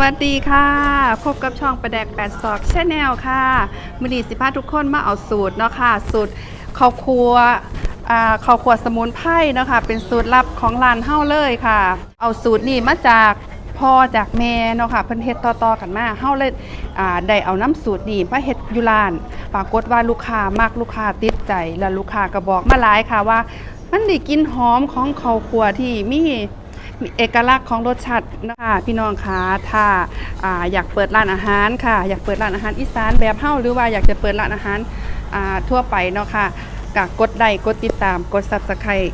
วัสดีค่ะ พบกับช่องประแดกแปดศอกชาแนลค่ะมือนีสิพาทุกคนมาเอาสูตรเนาะค่ะ สูตรข้าวครัวอ่าข้าวครัวสมุนไพรเนาะค่ะ เป็นสูตรลับของร้านเฮ้าเลยค่ะ เอาสูตรนี้มาจากพ่อจากแม่เนาะค่ะเพิ่นเฮ็ดต่อๆกันมาเฮาเลยอ่าได้เอาน้ำสูตรนี้มาเฮ็ดอยู่ร้าน ปรากฏว่าลูกค้ามากลูกค้าติดใจ แล้วลูกค้าก็บอกมาหลายค่ะว่า มันได้กินหอมของข้าวครัวที่มี เอกลักษณ์ของรสชาตินะคะพี่น้องคะถ้าอ่าอยากเปิดร้านอาหารค่ะ อยากเปิดร้านอาหารอีสานแบบเฮ้าหรือว่าอยากจะเปิดร้านอาหารอ่าทั่วไปเนาะค่ะกกดไลค์กดติดตามกด subscribe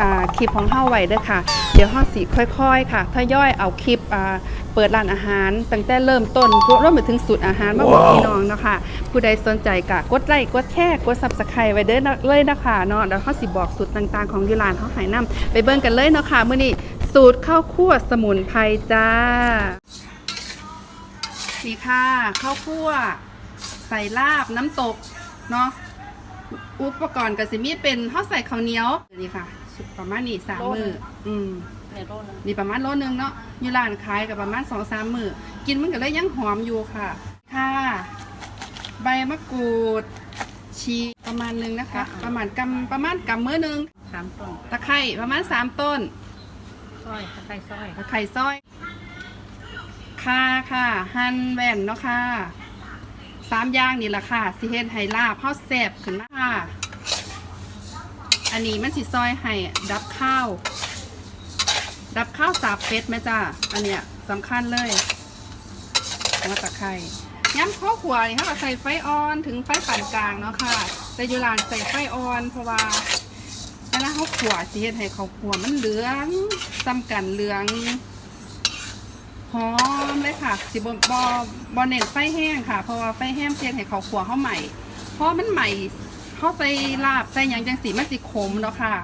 อ่าคลิปของเฮ้าไว้เด้อค่ะ เดี๋ยวเฮ้าสิค่อยๆค่ะทยอยเอาคลิปอ่าเปิดร้านอาหารตั้งแต่เริ่มต้นรวมไปถึงสูตรอาหารมาบอกพี่น้องเนาะค่ะผู้ใดสนใจก็กดไลค์กดแชร์กด subscribe ไว้เด้อนะเลยนะคะเนาะเดี๋ยวเฮ้าสิบอกสูตรต่างๆของอยูรานเฮ้าใหายน้ำไปเบิ่งกันเลยเนาะค่ะมื้อนี้ สูตรข้าวคั่วสมุนไพรจ้า นี่ค่ะ ข้าวคั่ว ใส่ลาบน้ำตก เนาะอุปกรณ์ก็สิมีเป็นข้าวใส่ข้าวเหนียวนี่ค่ะสุดประมาณนี้สามมืออืมเนี่ยโลนึงนี่ประมาณโลนึงเนาะอยู่ร้านขายกับประมาณสองสามมือกินมันก็เลยยังหอมอยู่ค่ะ ค่ะ ใบมะกรูด ชีประมาณนึงนะคะ ประมาณกำประมาณกำมือหนึงสามต้นตะไคร้ประมาณสามต้น สร้อยตะไคร้สร้อยไข่ซอยค่ะค่ะหั่นแว่นเนาะค่ะสามอย่างนี่แหละค่ะสิเฮ็ดให้ลาบเฮาแซ่บขึ้นมาค่ะ อันนี้มันสิซอยให้ดับข้าว ดับข้าวสาบเป็ดไหมจ้าอันเนี้ยสำคัญเลยหัวตะไคร้ย้ำข้าวขัวนี่ค่ะใส่ไฟอ่อนถึงไฟปานกลางเนาะค่ะแต่อยูรานใส่ไฟอ่อนเพราะว่า เวลาเขาขวสิเฮ็ดให้เขาขวมันเหลืองซ้ำกันเหลืองหอมเลยค่ะสิบบ่บ่เน้นไฟแห้งค่ะ เพราะว่าไฟแห้งเฮ็ดให้เขาขัวเขาใหม่ เพราะมันใหม่เขาใส่ลาบใส่ยังจังสีมันสิขมเนาะค่ะ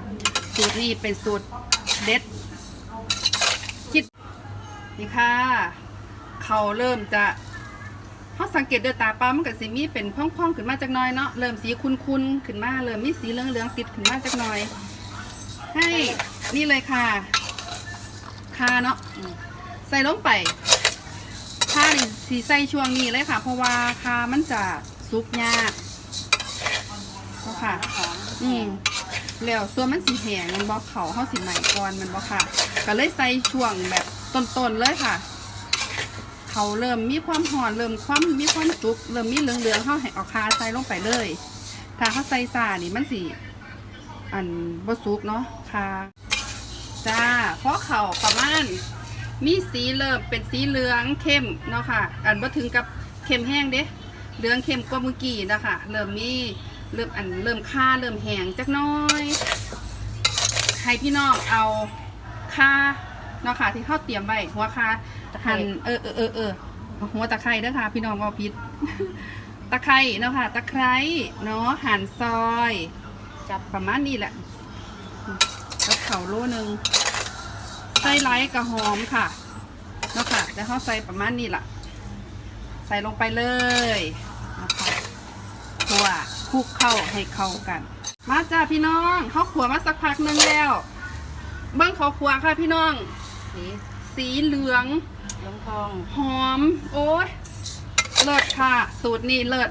สูตรนี้เป็นสูตรเด็ดคิดนี่ค่ะ เขาเริ่มจะ เขาสังเกตด้วยตาปลามันก็สิมีเป็นพ่องๆขึ้นมาจากน้อยเนาะเริ่มสีคุ้นๆขึ้นมาเริ่มมีสีเหลืองๆติดขึ้นมาจากน้อย ให้นี่เลยค่ะคาเนาะใส่ลงไปคานี่สีใส่ช่วงนี้เลยค่ะ เพราะว่าคามันจะซุกยากเนาะค่ะอมอืมแล้วส่วนมันสีแห้งมันบอกเขาเขาสีใหม่ก่อนมันบอกค่ะ ก็เลยใส่ช่วงแบบต้นๆเลยค่ะ เขาเริ่มมีความหอนเริ่มความมีความสุกเริ่มมีเหลืองๆเข้าให้เอาคาใส่ลงไปเลย ถ้าเขาใส่ซานี่มันสีอันบสุกเนาะค่ะจ้าเพราะเขาประมาณมีสีเริ่มเป็นสีเหลืองเข้มเนาะค่ะ อันบ่ถึงกับเข้มแห้งเด้เหลืองเข้มกว่าเมื่อกี้นะคะเริ่มมีเริ่มอันเริ่มค่าเริ่มแห้งจักน้อยให้พี่น้องเอาค่า เนาะค่ะที่เขาเตรียมไว้หัวค่าตะไคร้หั่นเออเออเออเออหัวตะไคร้เด้อค่ะ พี่น้องว่าพิษตะไคร้เนาะค่ะ ตะไคร้เนาะหั่นซอยจับประมาณนี้แหละกับเขาโลหนึ่งใส่ไลท์กับหอมค่ะเนาะค่ะแล้วเขาใส่ประมาณนี้แหละใส่ลงไปเลยนะคะขัวคลุกเข้าให้เข้ากัน มาจ้าพี่น้องเขาขัวมาสักพักหนึงแล้วเบิ้งเขาขัวค่ะพี่น้อง สีสีเหลืองเหลืองทอง หอม โอ้ยเลิศค่ะ สูตรนี้เลิศ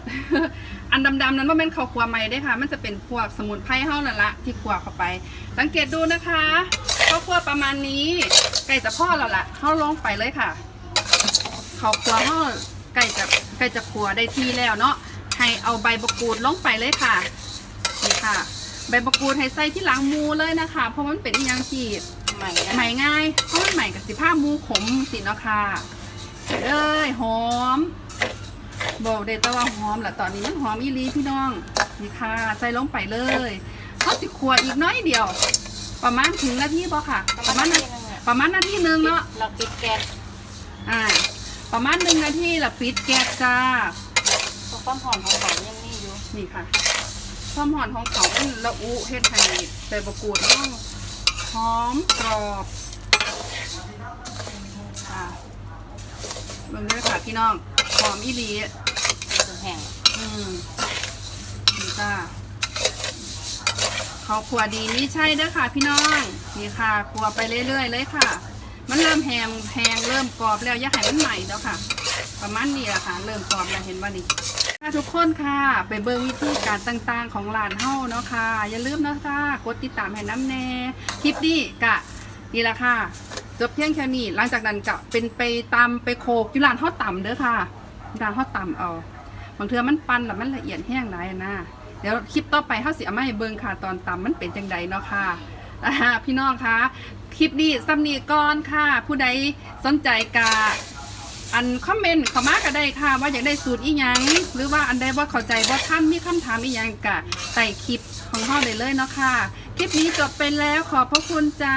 อันดำๆนั้นว่าเป็นข้าวคั่วใหม่ได้อค่ะ มันจะเป็นพวกสมุนไพรเท่านั่นละที่คั่วเข้าไป สังเกตดูนะคะข้าวคั่วประมาณนี้ไก่จะพ่อแล้วล่ะเข้าลงไปเลยค่ะข้าวคั่วเข้าไก่จะไก่จะคั่วได้ที่แล้วเนาะให้เอาใบมะกรูดลงไปเลยค่ะนี่ค่ะ ใบมะกรูดให้ใส่ที่หลังหมูเลยนะคะ เพราะมันเป็นอหย่างที่ ใหม่ใหม่ง่ายเพราะมันใหม่กับสิผ้าหมูขมสิเนาะค่ะเอ้ยหอมบอกเดตว่าหอมแหละตอนนี้มันหอมอีหลีพี่น้องนี่ค่ะ ใส่ลงไปเลยเขาสิขัวอีกน้อยเดียว ประมาณถึงนาทีบ่ค่ะ ประมาณนานาทีนึงอะประมาณนาทีหนึงเนาะเราปิดแก๊สอ่า ประมาณหนึ่งนาทีละปิดแก๊สจ้าเพราะความหอมของเขายังมีอยู่นี่ค่ะ ความหอมของเขามันละอุเฮ็ดให้ใส่บะกรูดเนาะ หอมกรอบอ่าเบิ่งด้วยค่ะพี่น้อง หอมอีหลีจนแห้งอืมนี่จ้าเขาขัวดีนี่ใช่เด้อค่ะ พี่น้อง นี่ค่ะขัวไปเรื่อยๆเลยค่ะ มันเริ่มแหงแหงเริ่มกรอบแล้วอย่าให้มันใหม่แล้วค่ะ ประมาณนี้แหละค่ะ เริ่มกรอบแล้วเห็นว่านี่ค่ะทุกคนค่ะ ไปเบิ่งวิธีการต่างๆของร้านเฮาเนาะค่ะ อย่าลืมนะค่ะกดติดตามให้น้ำแน่คลิปนี้กะนี่แหละค่ะจบเพียงแค่นี้หลังจากนั้นก็เป็นไปตำไปโคกอยู่ร้านเฮาต่ำเด้อค่ะร้านเฮาต่ำเอาบางเทือมันปั่นแล้วมันละเอียดแห้งหลายนะเดี๋ยวคลิปต่อไปเฮาสิเอามาให้เบิ่งค่ะตอนตำมันเป็นจังใดเนาะค่ะพี่น้องคะคลิปนี้ซ้ำนี้ก่อนค่ะ ผู้ใดสนใจกะ อันคอมเมนต์เข้ามาก็ได้ค่ะ ว่าอยากได้สูตรอีหยังหรือว่าอันใดว่าเข้าใจว่าท่านมีคำถามอีหยังกะใส่คลิปของพ่อได้เลยเนาะค่ะ คลิปนี้จบไปแล้วขอบพระคุณจ้า